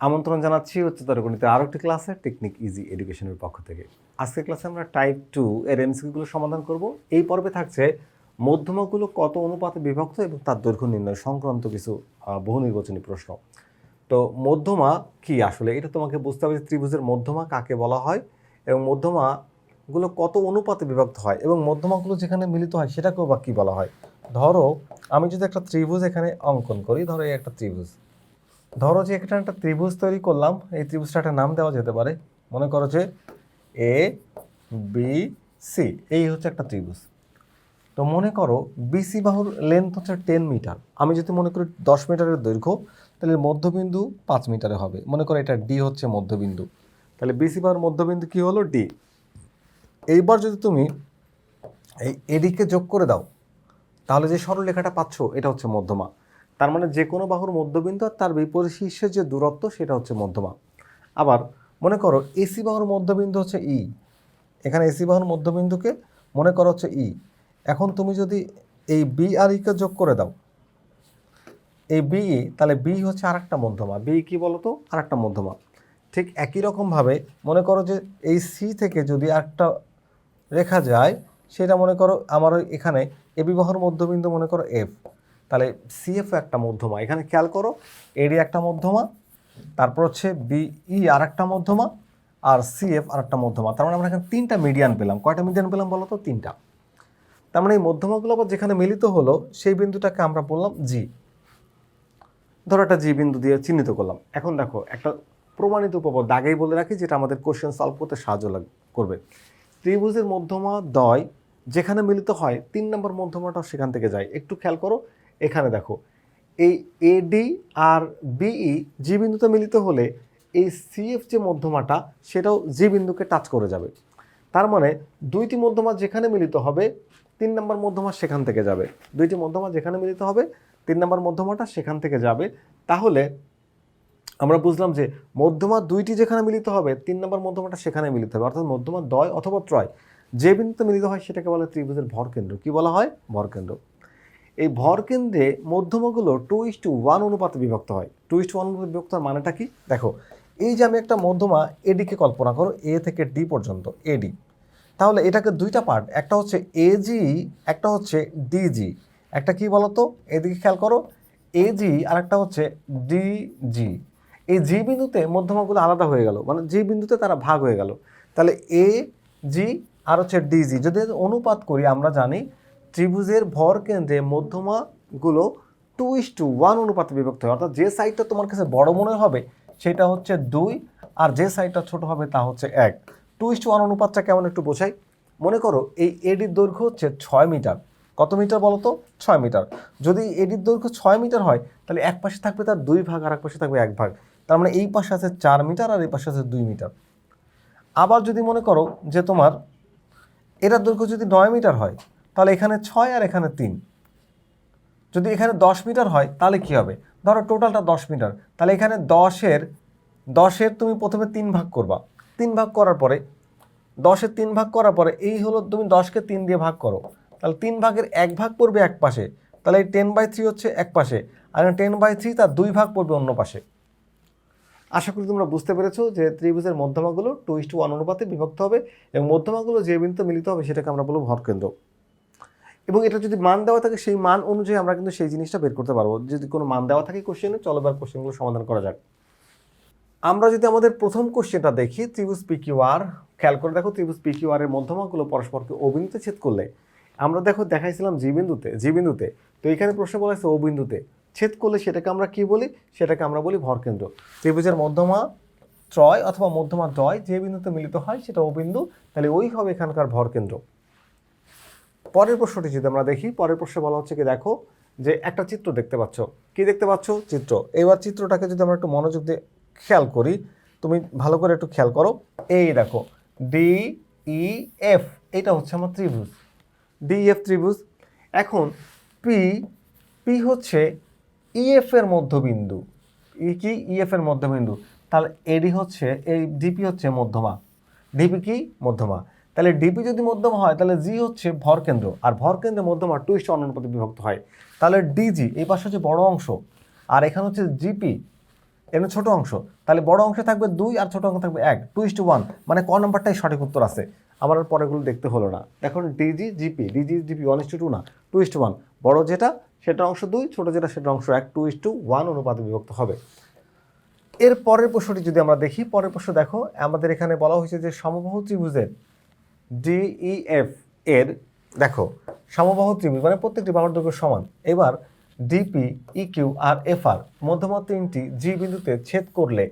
আমন্ত্রণ জানাচ্ছি উচ্চতর গণিতের আরও একটি ক্লাসে টেকনিক ইজি এডুকেশনের পক্ষ থেকে। আজকের ক্লাসে আমরা টাইপ টু এর এমসিকিউগুলো সমাধান করব। এই পর্বে থাকছে মধ্যমাগুলো কত অনুপাতে বিভক্ত এবং তার দৈর্ঘ্য নির্ণয় সংক্রান্ত কিছু বহু নির্বাচনী প্রশ্ন। তো মধ্যমা কি আসলে? এটা তোমাকে বুঝতে হবে যে ত্রিভুজের মধ্যমা কাকে বলা হয় এবং মধ্যমাগুলো কত অনুপাতে বিভক্ত হয় এবং মধ্যমাগুলো যেখানে মিলিত হয় সেটাকেও বা কী বলা হয়? ধরো, আমি যদি একটা ত্রিভুজ এখানে অঙ্কন করি, ধরো এই একটা ত্রিভুজ। ধরো যে এখানে একটা ত্রিভুজ তৈরি করলাম, এই ত্রিভুজটা একটা নাম দেওয়া যেতে পারে। মনে করো যে এ বি সি এই হচ্ছে একটা ত্রিভুজ। তো মনে করো বিসি বাহুর লেন্থ হচ্ছে টেন মিটার আমি যদি মনে করি দশ মিটারের দৈর্ঘ্য, তাহলে মধ্যবিন্দু পাঁচ মিটারে হবে। মনে করো এটা ডি হচ্ছে মধ্যবিন্দু। তাহলে বিসি বাহুর মধ্যবিন্দু কী হলো? ডি এইবার যদি তুমি এই এডিকে যোগ করে দাও, তাহলে যে সরলরেখাটা পাচ্ছ, এটা হচ্ছে মধ্যমা। তার মানে যে কোনো বাহুর মধ্যবিন্দু আর তার বিপরীত শীর্ষের যে দূরত্ব সেটা হচ্ছে মধ্যমা। আবার মনে করো এসি বাহুর মধ্যবিন্দু হচ্ছে ই এখানে এসি বাহুর মধ্যবিন্দুকে মনে করো হচ্ছে ই এখন তুমি যদি এই বি আর ইকে যোগ করে দাও, এই বি ই তাহলে বি হচ্ছে আরেকটা মধ্যমা। বি কি বলো তো আরেকটা মধ্যমা। ঠিক একই রকমভাবে মনে করো যে এই সি থেকে যদি একটা রেখা যায়, সেটা মনে করো আমার এখানে এ বিবাহর মধ্যবিন্দু মনে করো এফ তাহলে সিএফ একটা মধ্যমা। এখানে খেয়াল করো এডি একটা মধ্যমা, তারপর হচ্ছে বিই আর একটা মধ্যমা, আর সিএফ আর একটা মধ্যমা। তার মানে আমরা এখানে তিনটা মিডিয়ান পেলাম। কয়টা মিডিয়ান পেলাম বলো তো? তিনটা। তার মানে এই মধ্যমাগুলো আবার যেখানে মিলিত হলো, সেই বিন্দুটাকে আমরা বললাম জি ধরো একটা জি বিন্দু দিয়ে চিহ্নিত করলাম। এখন দেখো, একটা প্রমাণিত উপপাদ্য দাগেই বলে রাখি, যেটা আমাদের কোশ্চেন সলভ করতে সাহায্য করবে। ত্রিভুজের মধ্যমা দয়, যেখানে মিলিত হয়, তিন নম্বর মধ্যমাটাও সেখান থেকে যায়। একটু খেয়াল করো এখানে দেখো, এই এডি আর বিই জি বিন্দুতে মিলিত হলে এই সিএফ যে মধ্যমাটা, সেটাও জি বিন্দুকে টাচ করে যাবে। তার মানে দুইটি মধ্যমা যেখানে মিলিত হবে, তিন নম্বর মধ্যমা সেখান থেকে যাবে। দুইটি মধ্যমা যেখানে মিলিত হবে, তিন নম্বর মধ্যমাটা সেখান থেকে যাবে। তাহলে আমরা বুঝলাম যে মধ্যমা দুইটি যেখানে মিলিত হবে, তিন নম্বর মধ্যমাটা সেখানে মিলিত হবে। অর্থাৎ মধ্যমা দয় অথবা ত্রয়, যে বিন্দুতে মিলিত হয় সেটাকে বলে ত্রিভুজের ভরকেন্দ্র কি বলা হয়? ভরকেন্দ্র এই ভরকেন্দ্রে মধ্যমাগুলো টু ইস টু ওয়ান অনুপাতে বিভক্ত হয়। টু ইস টু ওয়ান অনুপাতে বিভক্ত মানেটা কি? দেখো, এই যে আমি একটা মধ্যমা এডিকে কল্পনা করো এ থেকে ডি পর্যন্ত এডি তাহলে এটাকে দুইটা পার্ট একটা হচ্ছে এজি একটা হচ্ছে ডিজি একটা কি বলতো? এদিকে খেয়াল করো এজি আর একটা হচ্ছে ডিজি এই জি বিন্দুতে মধ্যমাগুলো আলাদা হয়ে গেল মানে জি বিন্দুতে তারা ভাগ হয়ে গেল। তাহলে এ জি আর হচ্ছে ডিজি যদি অনুপাত করি, আমরা জানি ত্রিভুজের ভর কেন্দ্রে মধ্যমাগুলো টু ইস টু ওয়ান অনুপাতে বিভক্ত হয়। অর্থাৎ যে সাইডটা তোমার কাছে বড় মনে হবে, সেটা হচ্ছে দুই, আর যে সাইডটা ছোট হবে, তা হচ্ছে এক। টু ইস টু ওয়ান অনুপাতটা কেমন একটু বোঝাই? মনে করো, এই এডির দৈর্ঘ্য হচ্ছে ছয় মিটার। কত মিটার বলো তো? ছয় মিটার। যদি এডির দৈর্ঘ্য ছয় মিটার হয়, তাহলে এক পাশে থাকবে তার দুই ভাগ, আর এক পাশে থাকবে এক ভাগ। তার মানে এই পাশে আছে চার মিটার, আর এই পাশে আছে দুই মিটার। আবার যদি মনে করো যে তোমার এটার দৈর্ঘ্য যদি নয় মিটার হয় তাহলে এখানে ছয় আর এখানে তিন। যদি এখানে দশ মিটার হয়, তাহলে কি হবে? ধরো টোটালটা দশ মিটার। তাহলে এখানে দশের দশের তুমি প্রথমে তিন ভাগ করবা। তিন ভাগ করার পরে, দশের তিন ভাগ করার পরে, এই হলো তুমি দশকে তিন দিয়ে ভাগ করো। তাহলে তিন ভাগের এক ভাগ পড়বে এক পাশে। তাহলে এই টেন বাই থ্রি হচ্ছে এক পাশে। আর টেন বাই থ্রি তার দুই ভাগ পড়বে অন্য পাশে। আশা করি তোমরা বুঝতে পেরেছ যে ত্রিভুজের মধ্যমাগুলো টু ইস টু ওয়ান অনুপাতে বিভক্ত হবে এবং মধ্যমাগুলো যে বিন্দুতে মিলিত হবে সেটাকে আমরা বলব ভরকেন্দ্র। এবং এটা যদি মান দেওয়া থাকে, সেই মান অনুযায়ী আমরা কিন্তু সেই জিনিসটা বের করতে পারব। যদি কোনো মান দেওয়া থাকে কোশ্চেনে চলো এবার কোশ্চেনগুলো সমাধান করা যাক। আমরা যদি আমাদের প্রথম কোশ্চেনটা দেখি, ত্রিভুজ পি পিকিউআর খেয়াল করে দেখো ত্রিভুজ পিকিউআর এর মধ্যমাগুলো পরস্পরকে অবিন্দুতে ছেদ করলে, আমরা দেখো দেখাইছিলাম জি বিন্দুতে জি বিন্দুতে, তো এখানে প্রশ্ন বলা হয়েছে ও বিন্দুতে। ছেদ করলে সেটাকে আমরা কি বলি? সেটাকে আমরা বলি ভরকেন্দ্র ত্রিভুজের মধ্যমা ত্রয় অথবা মধ্যমা দ্বয় যে বিন্দুতে মিলিত হয়, সেটা ও বিন্দু, তাহলে ওই হবে এখানকার ভরকেন্দ্র পরের প্রশ্নটি যদি আমরা দেখি, পরের প্রশ্নে বলা হচ্ছে কি, দেখো যে একটা চিত্র দেখতে পাচ্ছ। কি দেখতে পাচ্ছ? চিত্র। এবার চিত্রটাকে যদি আমরা একটু মনোযোগ দিয়ে খেয়াল করি, তুমি ভালো করে একটু খেয়াল করো। এই দেখো ডি ই এফ এটা হচ্ছে আমার ত্রিভুজ। ডি এফ ত্রিভুজ। এখন পি পি হচ্ছে ইএফ এর মধ্যবিন্দু। ই কি ইএফ এর মধ্যবিন্দু? তাহলে এডি হচ্ছে, এই ডিপি হচ্ছে মধ্যমা। ডিপি কি? মধ্যমা। তাহলে ডিপি যদি মধ্যমা হয়, তাহলে জি হচ্ছে ভরকেন্দ্র আর ভরকেন্দ্রে মধ্যমা টুইস্ট অনুপাতে বিভক্ত হয়। তাহলে ডিজি এই পাশে হচ্ছে বড় অংশ। আর এখানে হচ্ছে জিপি এমনি ছোট অংশ। তাহলে বড় অংশে থাকবে দুই আর ছোট অংশ থাকবে এক। টু ইস টু ওয়ান মানে ক নম্বরটাই সঠিক উত্তর আছে। আমার আর পরেরগুলো দেখতে হলো না। এখন DG GP DG GP one is two না। টু ইস ওয়ান বড় যেটা, সেটা অংশ দুই, ছোট যেটা, সেটা অংশ এক। টু ইস টু ওয়ান অনুপাতে বিভক্ত হবে। এর পরের প্রশ্নটি যদি আমরা দেখি, পরের প্রশ্ন দেখো, আমাদের এখানে বলা হয়েছে যে সমবাহু ত্রিভুজের ডিইএফ এর, দেখো, সমবাহু ত্রিভুজ মানে প্রত্যেকটি বাহুর দৈর্ঘ্য সমান। এবার ডিপি ইকিউ আর এফ আর মধ্যমা তিনটি জি বিন্দুতে ছেদ করলে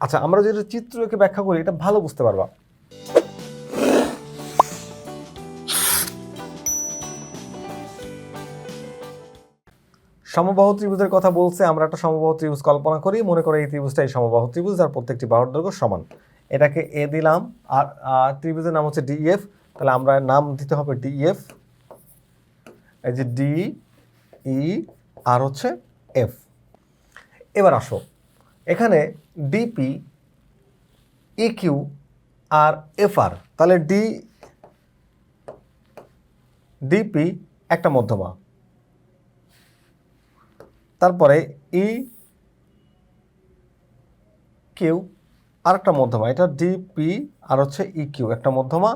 আচ্ছা আমরা যদি চিত্রকে ব্যাখ্যা করি, এটা ভালো বুঝতে পারবা। সমবাহু ত্রিভুজের কথা বলছে, আমরা একটা সমবাহু ত্রিভুজ কল্পনা করি, মনে করে এই ত্রিভুজটাই সমবাহু ত্রিভুজ, যার প্রত্যেকটি বাহুর দৈর্ঘ্য সমান। এটাকে এ দিলাম, আর ত্রিভুজের নাম হচ্ছে ডিএফ তাহলে আমরা নাম দিতে হবে ডিএফ এই যে ডি ই আর হচ্ছে এফ এবার আসো, এখানে ডিপি ইকিউ আর এফ আর তাহলে ডি ডিপি একটা মধ্যমা। তারপরে ই কিউ আর একটা মধ্যমা, এটা ডিপি আর হচ্ছে ইকিউ একটা মধ্যমা,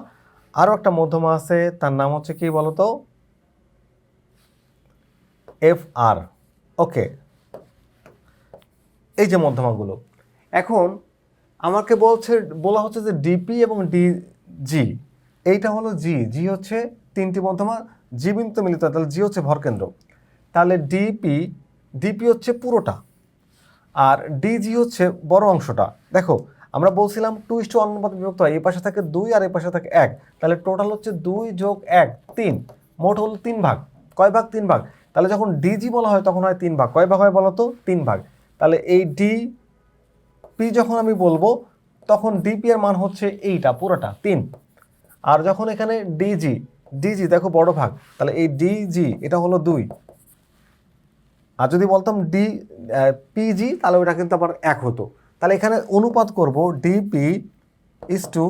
আরও একটা মধ্যমা আছে, তার নাম হচ্ছে কি বলতো? এফ আর ওকে এই যে মধ্যমাগুলো। এখন আমাকে বলছে, বলা হচ্ছে যে ডিপি এবং ডি জি এইটা হলো জি জি হচ্ছে তিনটি মধ্যমা জি মিলিত, তাহলে জি হচ্ছে ভরকেন্দ্র তাহলে ডিপি ডিপি হচ্ছে পুরোটা, আর ডিজি হচ্ছে বড় অংশটা। দেখো আমরা বলছিলাম টু ইস টু অনুপাত বিভক্ত হয় এই পাশে থাকে দুই আর এই পাশে থাকে এক। তাহলে টোটাল হচ্ছে দুই যোগ এক, তিন। মোট হল তিন ভাগ। কয় ভাগ? তিন ভাগ। তাহলে যখন ডিজি বলা হয়, তখন হয় তিন ভাগ। কয় ভাগ হয় বলো তো তিন ভাগ। তাহলে এই ডি পি যখন আমি বলব, তখন ডিপি এর মান হচ্ছে এইটা, পুরোটা, তিন। আর যখন এখানে ডিজি ডিজি দেখো বড় ভাগ। তাহলে এই ডিজি এটা হলো দুই। আর যদি বলতাম ডি পিজি তাহলে ওটা কিন্তু আবার এক হতো। তাহলে এখানে অনুপাত করব ডিপি ইস টু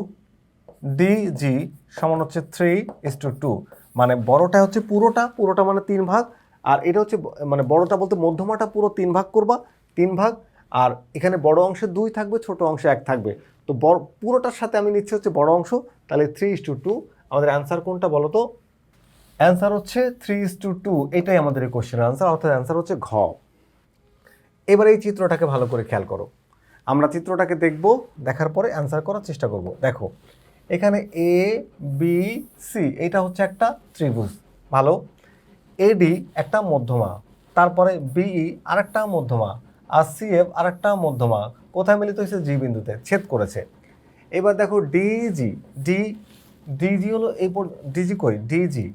ডিজি সমান হচ্ছে থ্রি ইস টু টু মানে বড়টা হচ্ছে পুরোটা পুরোটা মানে তিন ভাগ, আর এটা হচ্ছে মানে বড়টা বলতে মধ্যমাটা পুরো তিন ভাগ করবা, তিন ভাগ, আর এখানে বড় অংশে দুই থাকবে, ছোট অংশে এক থাকবে। তো বড়, পুরোটার সাথে আমি নিচ্ছি হচ্ছে বড় অংশ, তাহলে থ্রি ইস টু টু আমাদের অ্যান্সার কোনটা বলো তো? অ্যান্সার হচ্ছে থ্রি ইস টু টু এটাই আমাদের এই কোশ্চেনের অ্যান্সার অর্থাৎ অ্যান্সার হচ্ছে ঘ। এবার এই চিত্রটাকে ভালো করে খেয়াল করো। আমরা চিত্রটাকে দেখব, দেখার পরে অ্যান্সার করার চেষ্টা করব। দেখো, এখানে এ বি সি এটা হচ্ছে একটা ত্রিভুজ। ভালো? এডি একটা মধ্যমা, তারপরে বিই আরেকটা মধ্যমা, আর সি সিএফ আরেকটা মধ্যমা। কোথায় মিলিত হয়েছে? জি বিন্দুতে, ছেদ করেছে। এবার দেখো ডিজি ডি ডিজি হলো এই ডিজি কই? ডিজি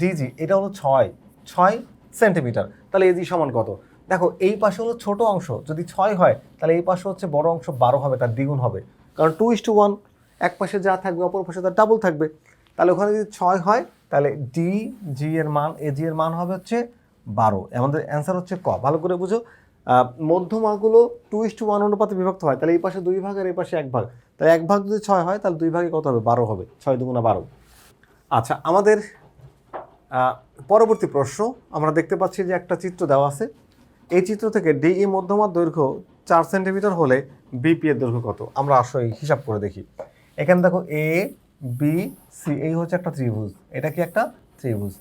ডিজি এটা হলো ছয় ছয় সেন্টিমিটার তাহলে এজি সমান কত? দেখো, এই পাশে হলো ছোট অংশ, যদি ছয় হয়, তাহলে এই পাশে হচ্ছে বড় অংশ বারো হবে, তার দ্বিগুণ হবে। কারণ টু ইস টু ওয়ান এক পাশে যা থাকবে, অপর পাশে তার ডাবল থাকবে। তাহলে ওখানে যদি ছয় হয়, তাহলে ডি জি এর মান এ জি এর মান হবে হচ্ছে বারো। আমাদের অ্যান্সার হচ্ছে ক। ভালো করে বুঝো। মধ্যমাগুলো টু ইস টু ওয়ান অনুপাতে বিভক্ত হয়, তাহলে এই পাশে দুই ভাগ আর এই পাশে এক ভাগ। তাহলে এক ভাগ যদি ছয় হয়, তাহলে দুই ভাগে কত হবে? বারো হবে। ছয় দুগুণা বারো। আচ্ছা আমাদের পরবর্তী প্রশ্ন। আমরা দেখতে পাচ্ছি যে একটা চিত্র দেওয়া আছে। এই চিত্র থেকে ডিই মধ্যমার দৈর্ঘ্য চার সেন্টিমিটার হলে বিপি এর দৈর্ঘ্য কত? আমরা আসলে হিসাব করে দেখি। এখানে দেখো এ, বি, সি, এই হচ্ছে একটা ত্রিভুজ। এটা কি একটা ত্রিভুজ?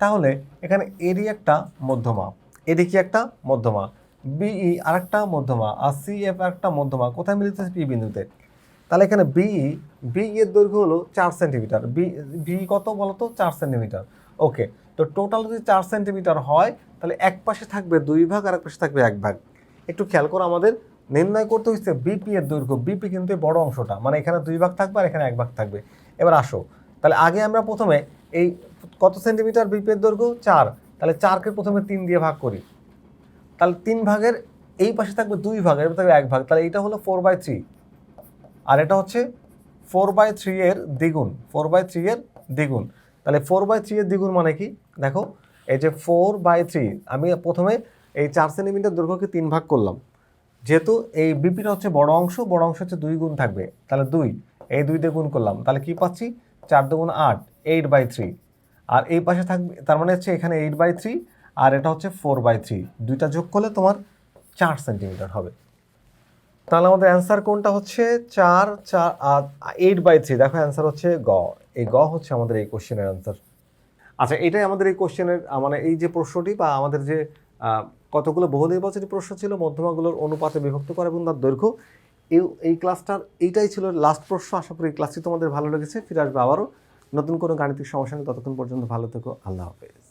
তাহলে এখানে এরই একটা মধ্যমা। এডি কি একটা মধ্যমা? বিই আর একটা মধ্যমা, আর সি এফ একটা মধ্যমা। কোথায় মিলিত পি বিন্দুতে? তাহলে এখানে বিই বি এর দৈর্ঘ্য হলো চার সেন্টিমিটার। বি বি কত বলতো? চার সেন্টিমিটার। ওকে, তো টোটাল যদি চার সেন্টিমিটার হয় তাহলে এক পাশে থাকবে দুই ভাগ আর এক পাশে থাকবে এক ভাগ। একটু খেয়াল করো, আমাদের নির্ণয় করতে হচ্ছে বিপি এর দৈর্ঘ্য। বিপি কিন্তু এই বড় অংশটা মানে এখানে দুই ভাগ থাকবে আর এখানে এক ভাগ থাকবে। এবার আসো, তাহলে আগে আমরা প্রথমে এই কত সেন্টিমিটার বিপি এর দৈর্ঘ্য? চার। তাহলে চারকে প্রথমে তিন দিয়ে ভাগ করি। তাহলে তিন ভাগের এই পাশে থাকবে দুই ভাগ এর থাকবে এক ভাগ। তাহলে এটা হলো ফোর বাই থ্রি আর এটা হচ্ছে ফোর বাই থ্রি এর দ্বিগুণ ফোর বাই থ্রি এর দ্বিগুণ। তাহলে ফোর বাই থ্রি এর দ্বিগুণ মানে কি? দেখো এই যে ফোর বাই থ্রি আমি প্রথমে এই চার সেন্টিমিটার দৈর্ঘ্যকে তিন ভাগ করলাম। যেহেতু এই বিপিটা হচ্ছে বড় অংশ বড় অংশ হচ্ছে দুই গুণ থাকবে। তাহলে দুই, এই দুই দিয়ে গুণ করলাম। তাহলে কি পাচ্ছি? চার দুগুণ আট এইট বাই থ্রি আর এই পাশে থাকবে, তার মানে হচ্ছে এখানে এইট বাই থ্রি আর এটা হচ্ছে ফোর বাই থ্রি দুইটা যোগ করলে তোমার চার সেন্টিমিটার হবে। তাহলে আমাদের অ্যান্সার কোনটা হচ্ছে? চার চার এইট বাই থ্রি দেখো অ্যান্সার হচ্ছে গ। এই গ হচ্ছে আমাদের এই কোশ্চেনের অ্যান্সার আচ্ছা এটাই আমাদের এই কোশ্চেনের মানে এই যে প্রশ্নটি বা আমাদের যে কতগুলো বহু নির্বাচনী প্রশ্ন ছিল, মধ্যমাগুলোর অনুপাতে বিভক্ত করা এবং তার দৈর্ঘ্য, এই এই ক্লাসটার এইটাই ছিল লাস্ট প্রশ্ন। আশা করি এই ক্লাসটি তোমাদের ভালো লেগেছে। ফিরে আসবে আবারও। নতুন কোনো গাণিতিক সমস্যা নেই ততক্ষণ পর্যন্ত ভালো থেকো। আল্লাহ হাফেজ।